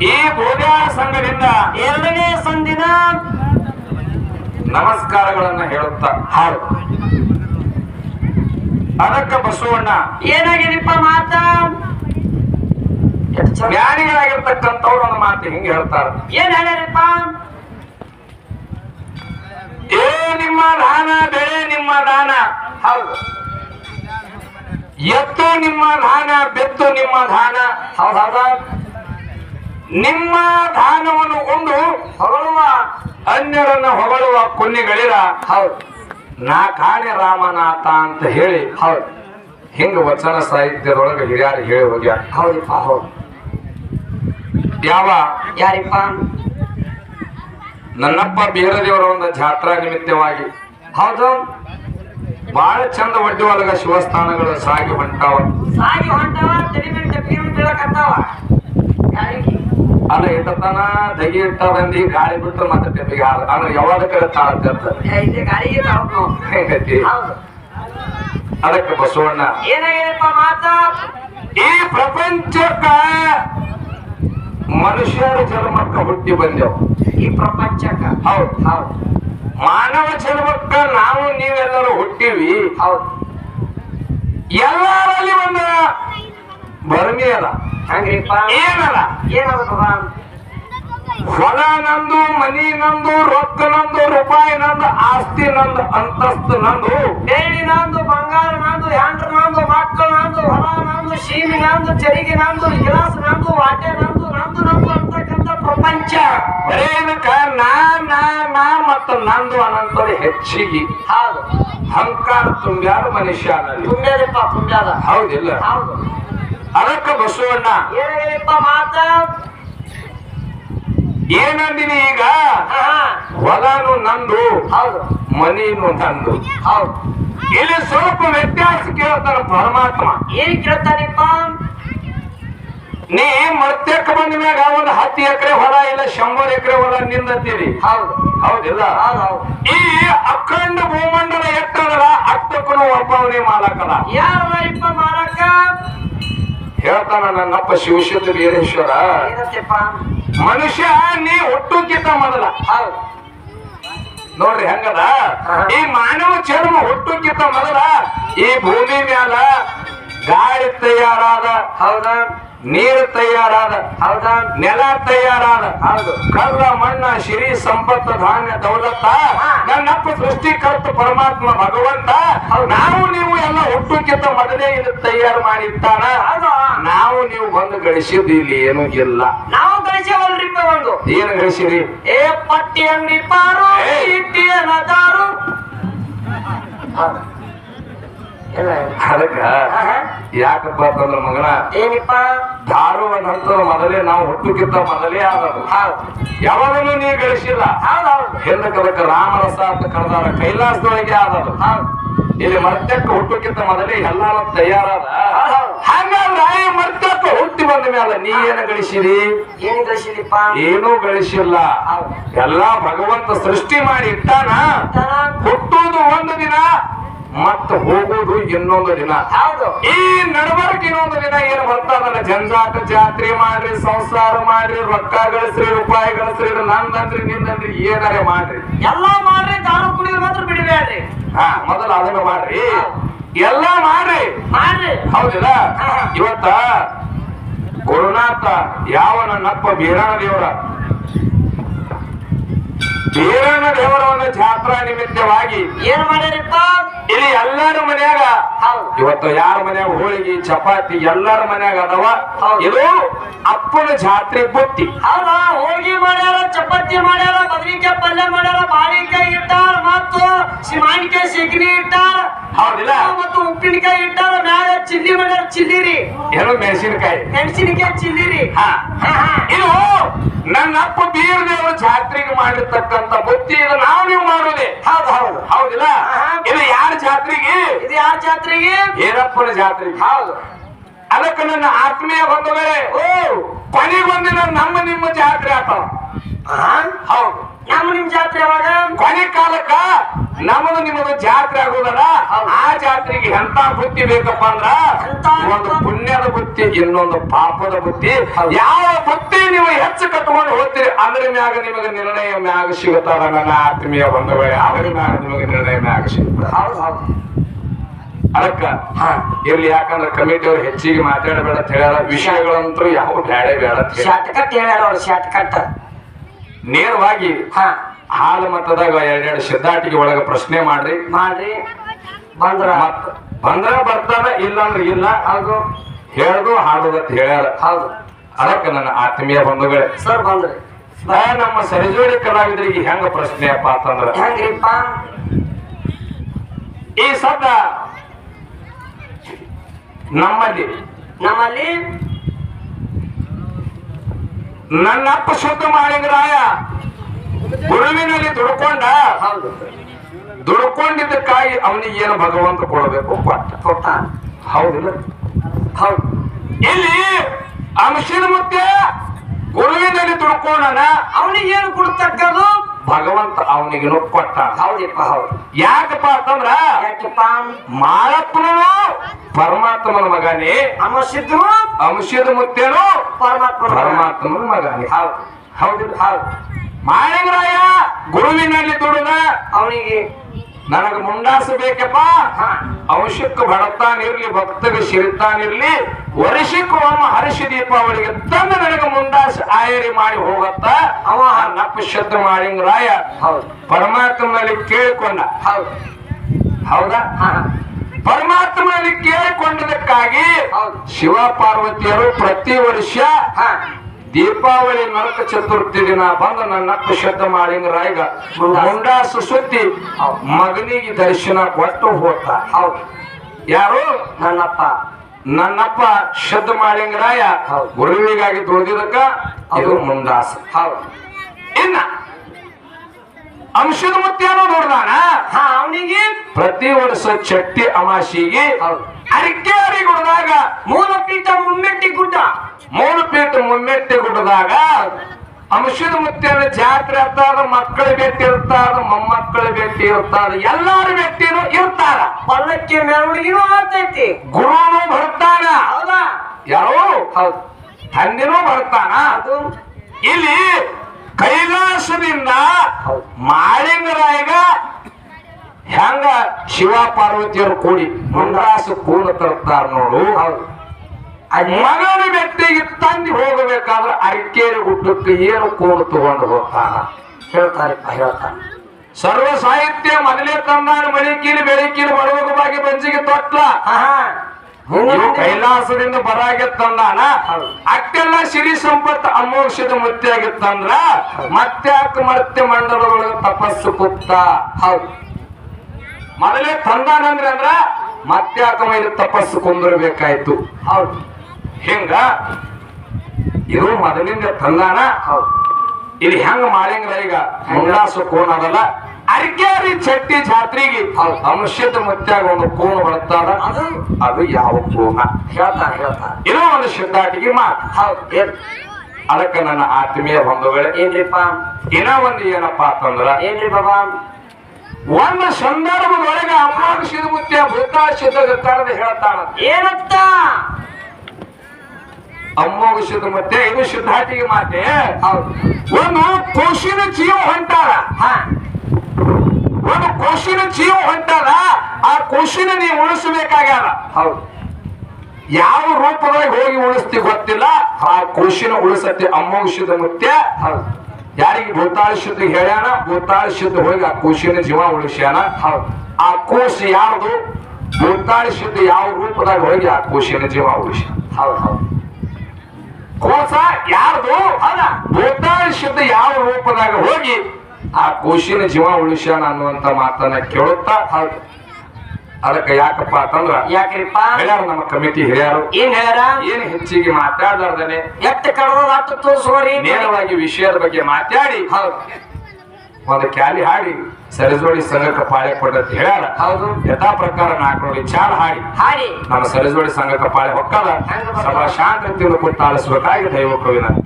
ಈ ಗೋವ್ಯಾರ ಸಂಘದಿಂದ ಎರಡನೇ ಸಂದಿನ ನಮಸ್ಕಾರಗಳನ್ನ ಹೇಳುತ್ತಾ ಹಾಡು. ಅದಕ್ಕ ಬಸವಣ್ಣ, ಏನಾಗಿದೆಪ್ಪ ಮಾತ. ಜ್ಞಾನಿಗಳಾಗಿರ್ತಕ್ಕಂಥವ್ರು ಒಂದು ಮಾತು ಹಿಂಗೆ ಹೇಳ್ತಾರ. ಏನ್ ಹೇಳ್ಯಾರಪ್ಪ? ಏ ನಿಮ್ಮ ದಾನ, ಬೆಳೆ ನಿಮ್ಮ ದಾನ. ಹೌದು. ಎತ್ತು ನಿಮ್ಮ ದಾನ, ಬೆತ್ತು ನಿಮ್ಮ ದಾನ. ಹೌದಾ. ನಿಮ್ಮ ದಾನವನ್ನು ಉಂಡು ಹೊಗಳುವ ಅನ್ಯರನ್ನ ಹೊಗಳುವ ಕುನ್ನಿಗಳಿರ ಹೌದು. ನಾ ಕಾಣೆ ರಾಮನಾಥ ಅಂತ ಹೇಳಿ ಹೌದು. ಹಿಂಗ ವಚನ ಸಾಹಿತ್ಯದೊಳಗೆ ಹಿರಿಯರು ಹೇಳಿ ಹೋಗ್ಯಾರ ಹೌದಪ್ಪ ಹೌದು. ಯಾವ? ಯಾರಿಪ್ಪ? ನನ್ನಪ್ಪ ಬೀರದೇವರ ಒಂದು ಜಾತ್ರಾ ನಿಮಿತ್ತವಾಗಿ. ಹೌದು. ಬಹಳ ಚಂದ ಒಡ್ಡಿ ಒಳಗ ಶಿವಸ್ಥಾನಗಳು ಸಾಗಿ ಹೊಂಟಾವ. ಸಾಗಿ ಹೊಂಟವ ಬೀಳಕತ್ತಾವ ಇಟ್ಟತನ ದಗಿ ಇಟ್ಟ ಬಂದಿ ಗಾಳಿ ಬಿಟ್ಟು ಮತ್ತೆ ತೆಪ್ಪಿಗೆ ಹಾರ ಅಂದ್ರೆ ಯಾವಾಗ ಕಡೆ ಇಲ್ಲಿ ಗಾಳಿಗೆ ಅದಕ್ಕೆ ಬಸವಣ್ಣ ಏನಾಗಿದೆಪ್ಪ ಮಾತ? ಈ ಪ್ರಪಂಚಕ್ಕ ಮನುಷ್ಯರ ಜನ್ಮಕ್ಕ ಹುಟ್ಟಿ ಬಂದೆವು. ಈ ಪ್ರಪಂಚಕ್ಕ? ಹೌದು. ಹೌದು. ಮಾನವ ಜನ್ಮಕ್ಕ ನಾವು ನೀವೆಲ್ಲರೂ ಹುಟ್ಟಿವಿ. ಹೌದು. ಎಲ್ಲರಲ್ಲಿ ಒಂದು ಭರ್ಮಿ ಅದ ಹಂಗ್ರಿಪ್ಪ ಏನಲ್ಲ? ಏನಾಗುತ್ತದ ಹೊಲ? ನಂದು ಮನಿ ನಂದು ರೊಕ್ಕ ನಂದು ರೂಪಾಯಿ ನಂದು ಆಸ್ತಿ ನಂದು ಅಂತಸ್ತು ನಂದು. ಬೇಡಿ ನಂದು ಬಂಗಾರ ನಂದು ಹ್ಯಾಂಡ್ರ ನಂದು ಮಕ್ಕಳು ನಂದು ಹೊಲ ನಂದು ಶೀಮಿ ನಂದು ಚರಿಗೆ ನಂದು ಗಿಲಾಸ್ ನಂದು ವಾಟೆ ನಂದು ನಂದು ನಂದು ಅಂತಕ್ಕಂಥ ಪ್ರಪಂಚ. ಏನಕ್ಕ ನಾ ನಾ ನಾ ಮತ್ತು ನಂದು ಅನಂತದ ಹೆಚ್ಚಿಗೆ. ಹೌದು ಅಹಂಕಾರ ತುಂಬ್ಯಾರ ಮನುಷ್ಯ ತುಂಬ್ಯಾರಪ್ಪ ತುಂಬ್ಯಾರ ತುಂಬ್ಯಾದ. ಹೌದಿಲ್ಲ? ಹೌದು. ಅದಕ್ಕ ಬಸವಣ್ಣ. ಮಾತ. ಏನಂದಿನಿ ಈಗ. ಹೊಲನು ನಂದು ಹೌದು. ಮನಿನು ನಂದು. ಹೌದು. ಇಲ್ಲಿ ಸ್ವಲ್ಪ ವ್ಯತ್ಯಾಸ ಕೇಳ್ತಾನ ಪರಮಾತ್ಮ. ಏನ್ ಕೇಳ್ತಾನಪ್ಪ? ನೀ ಮತ್ತೆಕ್ ಬಂದ ಮ್ಯಾಗ ಒಂದು ಹತ್ತು ಎಕರೆ ಹೊಲ ಇಲ್ಲ ಶಂಬರ್ ಎಕರೆ ಹೊಲ ನಿಂದತ್ತೀರಿ. ಹೌದು. ಹೌದಿಲ್ಲ? ಹೌದು ಹೌದು. ಈ ಅಖಂಡ ಭೂಮಂಡಲ ಎಟ್ಟದಲ್ಲ ಅಷ್ಟಕ್ಕೂ ಒಬ್ಬವನೇ ಮಾಲಕಲ್ಲ. ಯಾರಪ್ಪ ಮಾರಕ್ಕ ಹೇಳ್ತಾನ ನನ್ನಪ್ಪ ಶಿವಶುದ್ಧ ವೀರೇಶ್ವರ. ಮನುಷ್ಯ ನೀ ಹುಟ್ಟುಕ್ಕಿಂತ ಮೊದಲ. ಮಾಡಲ್ಲ ನೋಡ್ರಿ ಹೆಂಗದ? ಈ ಮಾನವ ಚರ್ಮ ಹುಟ್ಟುಕ್ಕಿಂತ ಮೊದಲ. ಈ ಭೂಮಿ ಮ್ಯಾಲ ಗಾಳಿ ತಯಾರಾದ ಹೌದಾ? ನೀರು ತಯಾರಾದ ಹೌದಾ? ನೆಲ ತಯಾರಾದ ಹೌದು. ಕಲ್ಲ ಮಣ್ಣ ಶಿರಿ ಸಂಪತ್ತು ಧಾನ್ಯ ದೌಲತ್ತ ನನ್ನಪ್ಪ ಸೃಷ್ಟಿಕರ್ತ ಪರಮಾತ್ಮ ಭಗವಂತ ನಾವು ನೀವು ಎಲ್ಲ ಹುಟ್ಟುಕ್ಕಿಂತ ಮೊದಲೇ ಇದು ತಯಾರು ಮಾಡಿರ್ತಾನ ನಾವು ನೀವು ಬಂದು ಗಳಿಸಿದ್ದು ಇಲ್ಲಿ ಏನು ಇಲ್ಲ. ನಾವು ಗಳಿಸವಲ್ರಿಪ್ಪ ಒಂದು ಏನು ಗಳಿಸಿರಿ? ಏ ಪಟ್ಟಿ ಅಂಗಡಿ ಪಾರು ಏ. ಇಟ್ಟಿ ಅನ್ನದಾರು ಇಲ್ಲ ಅದಕ್ಕ ಯಾಕಪ್ಪ ಅಂತಂದ್ರ ಮಗನ? ಏನಿಪ್ಪ? ದಾರು ಅಂತ ಮೊದಲೇ ನಾವು ಹುಟ್ಟುಕ್ಕಿಂತ ಮೊದಲೇ ಆದರು ಯಾವಾಗಲೂ ನೀ ಗಳಿಸಿಲ್ಲ. ಹೌದು ಹೌದು. ಹಿಂದಕ್ಕೆ ಅದಕ್ಕೆ ರಾಮರಸ ಅಂತ ಕರೆದಾರ ಕೈಲಾಸದೊಳಗೆ ಆದರು ಇಲ್ಲಿ ಮರ್ತಕ್ಕ ಹುಟ್ಟುಕ್ಕಿಂತ ಮೊದಲೇ ಎಲ್ಲಾರು ತಯಾರಾದ. ಹಂಗಾದ್ರೆ ಮರ್ತಕ್ಕ ಹುಟ್ಟಿ ಬಂದ ಮೇಲೆ ನೀ ಏನ ಗಳಿಸಿರಿ ಏನ್ ಗಳಿಸಿದಿಪ್ಪ ಏನೂ ಗಳಿಸಿಲ್ಲ. ಎಲ್ಲಾ ಭಗವಂತ ಸೃಷ್ಟಿ ಮಾಡಿ ಇಟ್ಟಾನ? ಹುಟ್ಟುವುದು ಒಂದು ದಿನ. ಮತ್ತ ಹೋಗುವುದು ಇನ್ನೊಂದು ದಿನ. ಹೌದು. ಈ ನಡವಳಿಕೆ ಇನ್ನೊಂದು ದಿನ ಏನ್ ಬರ್ತಾರಲ್ಲ ಜಂಜಾಟ ಜಾತ್ರೆ ಮಾಡ್ರಿ ಸಂಸಾರ ಮಾಡ್ರಿ ರೊಕ್ಕ ಗಳಿಸ್ರಿ ರೂಪಾಯಿ ಗಳಿಸ್ರಿ ನಂದಂದ್ರಿ ನಿಂದಂದ್ರಿ ಏನಾರೆ ಮಾಡ್ರಿ. ಎಲ್ಲಾ ಮಾಡ್ರಿ ದಾರು ಕುಡಿಯೋದು ಮಾತ್ರ ಬಿಡಬೇಡ್ರಿ. ಹಾ ಮೊದಲ ಅದನ್ನ ಮಾಡ್ರಿ. ಎಲ್ಲಾ ಮಾಡ್ರಿ. ಮಾಡ್ರಿ. ಹೌದಿಲ್ಲ? ಇವತ್ತ ಗುರುನಾಥ ಯಾವ ನನ್ನಪ್ಪ ಬೀರಣ ದೇವರ ಬೀರಣ ದೇವರ ಒಂದು ಜಾತ್ರಾ ನಿಮಿತ್ತವಾಗಿ ಏನ್ ಮಾಡ್ಯಾರಿಪ್ಪ ಇಲ್ಲಿ ಎಲ್ಲರ ಮನ್ಯಾಗ ಇವತ್ತು ಯಾರ ಮನ್ಯಾಗ ಹೋಳಿಗೆ ಚಪಾತಿ ಎಲ್ಲರ ಮನ್ಯಾಗ ಅದಾವ. ಇದು ಅಪ್ಪನ ಜಾತ್ರೆ ಬುತ್ತಿ ಹೌದಾ ಹೋಳಿಗೆ ಮಾಡ್ಯಾರ ಚಪಾತಿ ಮಾಡ್ಯಾರ ಬದ್ರಿಕಾಯಿ ಪಲ್ಯ ಮಾಡ್ಯಾರ ಬಾಳಿಕಾಯಿ ಇಟ್ಟಾರ ಮತ್ತು ಸಿಮಾನಿಕಾಯಿ ಸಿಗ್ನಿ ಇಟ್ಟಾರ. ಹೌದಿಲ್ಲ? ಮತ್ತು ಉಪ್ಪಿನಕಾಯಿ ಇಟ್ಟಾರ ಮ್ಯಾಗ ಚಿಲ್ಲಿ ಮಾಡ್ಯಾರ ಚಿಲ್ಲಿರಿ ಏನು ಮೆಣಸಿನಕಾಯಿ. ಮೆಣಸಿನಕಾಯಿ ಚಿಲ್ಲಿರಿ ಹಾ. ಇದು ನನ್ನ ಅಪ್ಪ ಬೀರ ದೇವರು ಜಾತ್ರೆಗೆ ಮಾಡಿರ್ತಕ್ಕಂತ ಬುತ್ತಿ ಇದು ನಾವು ನೀವು ಮಾಡೋದೇ ಹೌದು ಹೌದು. ಹೌದಿಲ್ಲ. ಇದು ಯಾರ ಜಾತ್ರೆಗೆ? ಇದು ಯಾರ ಜಾತ್ರೆಗೆ? ಏರಪ್ಪನ ಜಾತ್ರೆಗೆ. ಹೌದು. ಅದಕ್ಕೆ ನನ್ನ ಆತ್ಮೀಯ ಬಂಧುಗಳೇ ಓ. ಬಂದ ನಮ್ಮ ನಿಮ್ಮ ಜಾತ್ರೆ ಆತಾವ ಆ? ಹೌದು. ನಮ್ಮ ನಿಮ್ ಜಾತ್ರೆ ಅವಾಗ ಕೊನೆ ಕಾಲಕ್ಕ ನಮ್ಮದು ನಿಮ್ಮದು ಜಾತ್ರೆ ಆಗೋದಲ್ಲ. ಆ ಜಾತ್ರೆಗೆ ಎಂತ ಬುತ್ತಿ ಬೇಕಪ್ಪ ಅಂದ್ರ ಒಂದು ಪುಣ್ಯದ ಬುತ್ತಿ ಇನ್ನೊಂದು ಪಾಪದ ಬುತ್ತಿ ಯಾವ ಬುತ್ತಿ ನೀವು ಹೆಚ್ಚು ಕಟ್ಕೊಂಡು ಹೋಗ್ತೀರಿ ಅದ್ರ ಮ್ಯಾಗ ನಿಮಗೆ ನಿರ್ಣಯ ಮ್ಯಾಗ ಸಿಗುತ್ತಾರ ನನ್ನ ಆತ್ಮೀಯ ಬಂಧುಗಳೇ ಅದ್ರ ಮ್ಯಾಗ ನಿಮಗೆ ನಿರ್ಣಯ ಮ್ಯಾಗ ಸಿಗುತ್ತಾರೆ ಹೌದು ಹೌದು. ಅದಕ್ಕ ಇರ್ಲಿ ಯಾಕಂದ್ರೆ ಕಮಿಟಿ ಅವ್ರು ಹೆಚ್ಚಿಗೆ ಮಾತಾಡಬೇಡ ಅಂತ ಹೇಳ್ಯಾರ ವಿಷಯಗಳಂತೂ ಯಾವ ಬೇಡ ಬೇಡ ಅಂತ ಹೇಳ್ಯಾರ ಅವ್ರು ನೇರವಾಗಿ ಹಾ. ಹಾಲು ಮತದಾಗ ಎರಡೆರಡು ಸಿದ್ಧಾಟಿಗೆ ಒಳಗ ಪ್ರಶ್ನೆ ಮಾಡ್ರಿ. ಮಾಡ್ರಿ. ಬಂದ್ರ. ಮತ್ ಬಂದ್ರ ಬರ್ತಾರ ಇಲ್ಲ ಅಂದ್ರೆ ಇಲ್ಲ. ಹೌದು. ಹೇಳದು ಹಾಡೋದು ಅಂತ ಹೇಳ್ಯಾರ. ಹೌದು. ಅದಕ್ಕೆ ನನ್ನ ಆತ್ಮೀಯ ಬಂಧುಗಳೇ. ಸರ್ ಬಂದ್ರಿ. ಆ ನಮ್ಮ ಸರಿಜೋಡಿ ಕಲಾವಿದರಿಗೆ ಹೆಂಗ ಪ್ರಶ್ನೆ ಅಂತಂದ್ರೆ ಅಂತಂದ್ರ? ಹೆಂಗ್ರಿಪ್ಪ? ಈ ಸದ್ದ ನಮ್ಮಲ್ಲಿ. ನಮ್ಮಲ್ಲಿ? ನನ್ನಪ್ಪ ಶುದ್ಧ ಮಾಡಿದ್ರಾಯ. ಗುರುವಿನಲ್ಲಿ ದುಡ್ಕೊಂಡ. ದುಡ್ಕೊಂಡಿದ್ದ ಕಾಯಿ ಅವನಿಗೆ ಏನು ಭಗವಂತ ಕೊಡಬೇಕು ಕೊಟ್ಟ. ಕೊಟ್ಟ. ಹೌದಿಲ್ಲ. ಹೌದು. ಇಲ್ಲಿ ಅಂಶಿನ ಮುತ್ತೆ ಗುರುವಿನಲ್ಲಿ ದುಡ್ಕೊಂಡನ. ಅವನಿಗೆ ಏನು ಕೊಡ್ತಕ್ಕದು ಭಗವಂತ ಅವನಿಗೆ ಕೊಟ್ಟ. ಹೌದಪ್ಪ ಹೌದು. ಯಾಕಪ್ಪ ಅಂತಂದ್ರ ಯಾಕಪ್ಪ? ಮಾಳಪ್ಪನು ಪರಮಾತ್ಮನ ಮಗನೇ. ಅಮಸಿದ್ರು ಅಂಶದ ಮುತ್ತೇನು ಪರಮಾತ್ಮ ಪರಮಾತ್ಮನ ಮಗನೇ. ಹೌದು. ಹೌದು ಹೌದು. ಮಾಳಿಂಗರಾಯ ಗುರುವಿನಲ್ಲಿ ದುಡಿದ ಅವನಿಗೆ ನನಗ ಮುಂಡಾಸ ಬೇಕಪ್ಪ. ಅಂಶಕ್ಕೆ ಬಡತಾನಿರ್ಲಿ ಭಕ್ತರಿಗೆ ಸಿರಿತಾನಿರ್ಲಿ ವರ್ಷಕ್ಕೆ ಒಮ್ಮ ಹರ್ಷ ದೀಪಾವಳಿಗೆ ತಂದು ನನಗೆ ಮುಂಡಾಸ ಆಯರಿ ಮಾಡಿ ಹೋಗತ್ತ. ಅವ. ನಪ್ಪ ಶುದ್ಧ ಮಾಳಿಂಗರಾಯ ಹೌದು. ಪರಮಾತ್ಮನಲ್ಲಿ ಕೇಳಿಕೊಂಡ. ಹೌದು. ಪರಮಾತ್ಮನಲ್ಲಿ ಕೇಳಿಕೊಂಡದಕ್ಕಾಗಿ ಹೌದು. ಶಿವ ಪಾರ್ವತಿಯರು ಪ್ರತಿ ವರ್ಷ ಹಾ. ದೀಪಾವಳಿ ನರಕ ಚತುರ್ಥಿ ದಿನ ಬಂದು ನನ್ನ ಶುದ್ಧ ಮಾಳಿಂಗರಾಯಗ ಮುಂಡಾಸು ಸುತ್ತಿ ಮಗನಿಗೆ ದರ್ಶನ ಕೊಟ್ಟು ಹೋತ ಹೌದು. ಯಾರು? ನನ್ನಪ್ಪ ನನ್ನಪ್ಪ ಶುದ್ಧ ಮಾಳಿಂಗರಾಯ ಹೌದು. ಗುರುವಿಗಾಗಿ ತುಳಿದಿದ್ದಕ್ಕ ಅದು ಮುಂಡಾಸ ಹೌದು. ಇನ್ನ ಅಂಶದ ಮುತ್ಯಾನು ನೋಡ್ದಾನ? ಹಾ ಅವನಿಗೆ ಪ್ರತಿ ವರ್ಷ ಚಟ್ಟಿ ಅಮಾಶಿಗೆ ಹೌದು. ಅರಿಕೆರಿ ಗುಡ್ದಾಗ ಮೂಲಪೀಠ ಮುಮ್ಮೆಟ್ಟಿ ಗುಡ್ಡ. ಮೂಲಪೀಠ ಪೀಠ ಮುಮ್ಮೆಟ್ಟಿ ಗುಡ್ಡದಾಗ ಅಂಶದ ಮುತ್ತಿನ ಜಾತ್ರೆ ಇರ್ತಾರ ಮಕ್ಕಳು ಭೇಟಿ ಇರ್ತಾರ ಮೊಮ್ಮಕ್ಕಳ ಭೇಟಿ ಇರ್ತಾರ ಎಲ್ಲಾರು ಭೇಟಿನೂ ಇರ್ತಾರ. ಪಲ್ಲಕ್ಕಿ ಮೆರವಣಿಗೆನೂ ಆಗ್ತೈತಿ. ಗುರುನು ಬರ್ತಾನ. ಹೌದಾ? ಯಾರು? ಹೌದು. ತಂದೆನೂ ಬರ್ತಾನ. ಅದು ಇಲ್ಲಿ ಕೈಲಾಸದಿಂದ. ಮಾಳಿಂಗರಾಯಗ ಹೆಂಗ ಶಿವ ಪಾರ್ವತಿಯರು ಕೂಡಿ ಮುಂಡಾಸ ಕೂಡ ತರ್ತಾರ ನೋಡು. ಮಗನ ವ್ಯಕ್ತಿಗೆ ತಂದು ಹೋಗಬೇಕಾದ್ರೆ ಅಡಿಕೇರಿ ಗುಡ್ಡಕ್ಕೆ ಏನು ಕೂಡು ತಗೊಂಡು ಹೋಗ್ತಾನ? ಹೇಳ್ತಾರಪ್ಪ ಹೇಳ್ತಾನೆ ಸರ್ವ ಸಾಹಿತ್ಯ ಮೊದಲೇ ತಂದಾನ ಮಳಿಕೀಲಿ ಬೆಳಕಿನ ಬಡವಗ ಬಾಗಿ ಬಂಜಿಗೆ ತೊಟ್ಲ. ಕೈಲಾಸದಿಂದ ಬರಾಗೆ ತಂದಾನ. ಹೌದು. ಅಷ್ಟೆಲ್ಲ ಸಿರಿ ಸಂಪತ್ತು ಅಮೋಕ್ಷದ ಮುತ್ತಿಯಾಗಿತ್ತಂದ್ರ ಮತ್ತೆ ಮತ್ತೆ ಮಂಡಲದೊಳಗೆ ತಪಸ್ಸು ಕುಪ್ತ? ಹೌದು. ಮೊದಲೇ ತಂದಾನಂದ್ರೆ ಅಂದ್ರ ಮತ್ತ್ಯಾಕ ಮೈದ ತಪಸ್ಸು ಕುಂದಿರ್ಬೇಕಾಯ್ತು? ಹೌದು. ಹಿಂಗ ಇದು ಮೊದಲಿಂದ ತಂದಾನ? ಹೌದು. ಇಲ್ಲಿ ಹೆಂಗ ಮಾಳಿಂಗ್ರ ಈಗ? ಮುಂಡಾಸು ಕೋಣ ಅದಲ್ಲ. ಅರ್ಗ್ಯಾರಿ ಚಟ್ಟಿ ಜಾತ್ರಿಗೆ ಹೌದು. ಅಂಶದ ಮುತ್ಯಾಗ ಒಂದು ಕೋಣ ಬರ್ತಾರ ಅದು ಅದು ಯಾವ ಕೋಣ? ಹೇಳ್ತಾರ ಹೇಳ್ತಾ ಇದು ಒಂದು ಸಿದ್ಧಾಟಿಗೆ ಮಾತು ಹೌದು ಏನ್ ಅದಕ್ಕೆ ನನ್ನ ಆತ್ಮೀಯ ಬಂಧುಗಳೇ ಏನ್ರಿಪ್ಪ? ಇನ್ನ ಒಂದು ಏನಪ್ಪಾ ಅಂತಂದ್ರ ಏನ್ರಿ ಬಾಬಾ? ಒಂದು ಸಂದರ್ಭದೊಳಗೆ ಮುತ್ಯ ಭೂತಾ ಸಿದ್ಧ ಹೇಳ್ತಾರ ಹೇಳ್ತಾನ ಏನತ್ತ? ಅಮ್ಮೋಘ ಸಿದ್ಧ ಮತ್ತೆ ಇದು ಸಿದ್ಧಾಟಿಗೆ ಮಾತೆ. ಹೌದು. ಒಂದು ಕೋಶಿನ ಜೀವ ಹೊಂಟಾರ ಹಾ. ಒಂದು ಕೋಶಿನ ಜೀವ ಹೊಂಟಾರ ಆ ಕೋಶಿನ ನೀವು ಉಳಿಸಬೇಕಾಗ್ಯಾರ ಹೌದು. ಯಾವ ರೂಪದಾಗ ಹೋಗಿ ಉಳಿಸ್ತಿ ಗೊತ್ತಿಲ್ಲ. ಆ ಕೋಶಿನ ಉಳಿಸತ್ತೆ ಅಮ್ಮ ಸಿದ್ಧ ಮತ್ತೆ. ಹೌದು. ಯಾರಿಗೆ ಭೂತಾಳ ಶುದ್ಧ ಹೇಳ್ಯಾನ? ಭೂತಾಳ ಶುದ್ಧ ಹೋಗಿ ಆ ಕೋಶಿನ ಜೀವ ಉಳಿಸ್ಯಾನ? ಆ ಕೋಶ ಯಾವುದು? ಭೂತಾಳ ಶುದ್ಧ ಯಾವ ರೂಪದಾಗ ಹೋಗಿ ಆ ಕೋಶಿನ ಜೀವ ಉಳಿಸ್ಯಾನ? ಹೌದು ಹೌದು. ಕೋಶ ಯಾರ್ದು ಅಲ್ಲ ಭೂತಾಳ ಶುದ್ಧ ಯಾವ ರೂಪದಾಗ ಹೋಗಿ ಆ ಕೋಶಿನ ಜೀವ ಉಳಿಸ್ಯಾನ ಅನ್ನುವಂತ ಮಾತನ್ನ ಕೇಳುತ್ತಾ, ಹೌದು. ಅದಕ್ಕೆ ಯಾಕಪ್ಪ ಅಂತಂದ್ರ ಯಾಕ್ರಿಪ್ಪ? ಹೇಳ್ಯಾರ ನಮ್ಮ ಕಮಿಟಿ ಹಿರಿಯರು ಏನ್ ಹೇಳ್ಯಾರ? ಏನ್ ಹೆಚ್ಚಿಗೆ ಮಾತಾಡ್ದಾರ್ದನೆ? ಎತ್ತ ಕಡದ ಸೋರಿ ತೋರಿಸೋರಿ ನೇರವಾಗಿ ವಿಷಯದ ಬಗ್ಗೆ ಮಾತಾಡಿ. ಹೌದು. ಒಂದು ಕ್ಯಾಲಿ ಹಾಡಿ ಸರಜೋಡಿ ಸಂಘಕ್ಕೆ ಪಾಳೆ ಕೊಟ್ಟಂತ ಹೇಳ್ಯಾರ. ಹೌದು. ಯಥಾ ಪ್ರಕಾರ ನಾಲ್ಕು ನೋಡಿ ಚಾಲ ಹಾಡಿ. ಹಾಡಿ. ನಮ್ಮ ಸರಜೋಡಿ ಸಂಘಕ್ಕೆ ಪಾಳೆ ಹೊಕ್ಕದ. ಸಭಾ ಶಾಂತಿಯನ್ನು ಕೊಟ್ಟು ಆಲಿಸಬೇಕಾಗಿ ದೈವ ವಿನಂತಿ